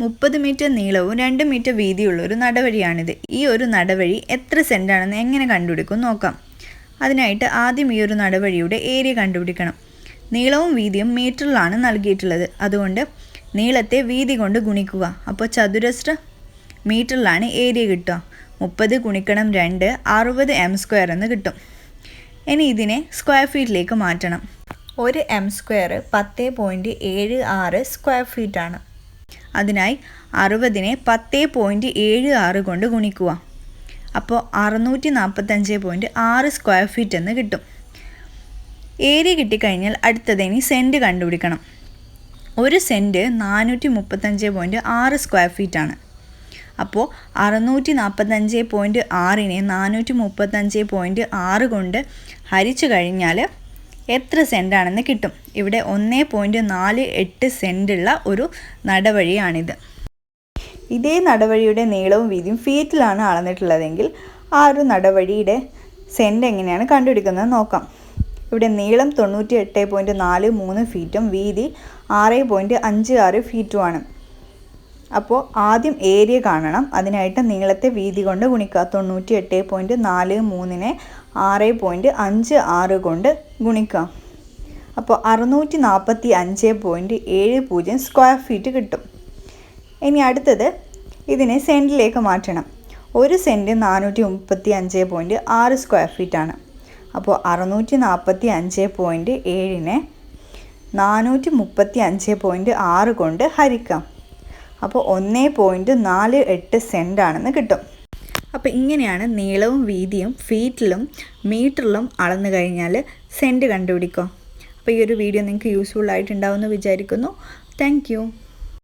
മുപ്പത് മീറ്റർ നീളവും രണ്ട് മീറ്റർ വീതിയുള്ള ഒരു നടവഴിയാണിത്. ഈ ഒരു നടവഴി എത്ര സെന്റാണെന്ന് എങ്ങനെ കണ്ടുപിടിക്കും നോക്കാം. അതിനായിട്ട് ആദ്യം ഈ ഒരു നടവഴിയുടെ ഏരിയ കണ്ടുപിടിക്കണം. നീളവും വീതിയും മീറ്ററിലാണ് നൽകിയിട്ടുള്ളത്. അതുകൊണ്ട് നീളത്തെ വീതി കൊണ്ട് ഗുണിക്കുക. അപ്പോൾ ചതുരശ്ര മീറ്ററിലാണ് ഏരിയ കിട്ടുക. മുപ്പത് ഗുണിക്കണം രണ്ട് അറുപത് എം സ്ക്വയർ എന്ന് കിട്ടും. ഇനി ഇതിനെ സ്ക്വയർ ഫീറ്റിലേക്ക് മാറ്റണം. ഒരു എം സ്ക്വയർ പത്ത് പോയിന്റ് ഏഴ് ആറ് സ്ക്വയർ ഫീറ്റാണ് അതിനായി അറുപതിനെ പത്ത് പോയിന്റ് ഏഴ് ആറ് കൊണ്ട് ഗുണിക്കുക. അപ്പോൾ അറുന്നൂറ്റി നാൽപ്പത്തഞ്ച് പോയിന്റ് ആറ് സ്ക്വയർ ഫീറ്റ് എന്ന് കിട്ടും. ഏരിയ കിട്ടിക്കഴിഞ്ഞാൽ അടുത്തത് ഇനി സെന്റ് കണ്ടുപിടിക്കണം. ഒരു സെന്റ് നാനൂറ്റി മുപ്പത്തഞ്ച് പോയിന്റ് ആറ് സ്ക്വയർ ഫീറ്റാണ് അപ്പോൾ അറുന്നൂറ്റി നാൽപ്പത്തഞ്ച് പോയിന്റ് ആറിനെ നാനൂറ്റി മുപ്പത്തഞ്ച് പോയിന്റ് ആറ് കൊണ്ട് ഹരിച്ചു കഴിഞ്ഞാൽ എത്ര സെന്റാണെന്ന് കിട്ടും. ഇവിടെ ഒന്ന് പോയിന്റ് നാല് എട്ട് സെന്റുള്ള ഒരു നടവഴിയാണിത്. ഇതേ നടവഴിയുടെ നീളവും വീതിയും ഫീറ്റിലാണ് അളന്നിട്ടുള്ളതെങ്കിൽ ആ ഒരു നടവഴിയുടെ സെന്റ് എങ്ങനെയാണ് കണ്ടുപിടിക്കുന്നത് നോക്കാം. ഇവിടെ നീളം തൊണ്ണൂറ്റി എട്ട് പോയിന്റ് നാല് മൂന്ന് ഫീറ്റും വീതി ആറ് പോയിന്റ് അഞ്ച് ആറ് ഫീറ്റുമാണ്. അപ്പോൾ ആദ്യം ഏരിയ കാണണം. അതിനായിട്ട് നീളത്തെ വീതി കൊണ്ട് ഗുണിക്കുക. തൊണ്ണൂറ്റി എട്ട് പോയിന്റ് നാല് മൂന്നിനെ ആറ് പോയിന്റ് അഞ്ച് ആറ് കൊണ്ട് ഗുണിക്കുക. അപ്പോൾ അറുന്നൂറ്റി നാൽപ്പത്തി അഞ്ച് പോയിന്റ് ഏഴ് പൂജ്യം സ്ക്വയർ ഫീറ്റ് കിട്ടും. ഇനി അടുത്തത് ഇതിനെ സെന്റിലേക്ക് മാറ്റണം. ഒരു സെന്റ് നാനൂറ്റി മുപ്പത്തി അഞ്ച് പോയിന്റ് ആറ് സ്ക്വയർ ഫീറ്റാണ് അപ്പോൾ അറുന്നൂറ്റി നാൽപ്പത്തി അഞ്ച് പോയിന്റ് ഏഴിനെ നാനൂറ്റി മുപ്പത്തി അഞ്ച് പോയിന്റ് ആറ് കൊണ്ട് ഹരിക്കാം. അപ്പോൾ ഒന്ന് പോയിന്റ് നാല് എട്ട് സെന്റാണെന്ന് കിട്ടും. അപ്പോൾ ഇങ്ങനെയാണ് നീളവും വീതിയും ഫീറ്റിലും മീറ്ററിലും അളന്നു കഴിഞ്ഞാൽ സെന്റ് കണ്ടുപിടിക്കുക. അപ്പോൾ ഈ ഒരു വീഡിയോ നിങ്ങൾക്ക് യൂസ്ഫുൾ ആയിട്ടുണ്ടാവുമെന്ന് വിചാരിക്കുന്നു. താങ്ക്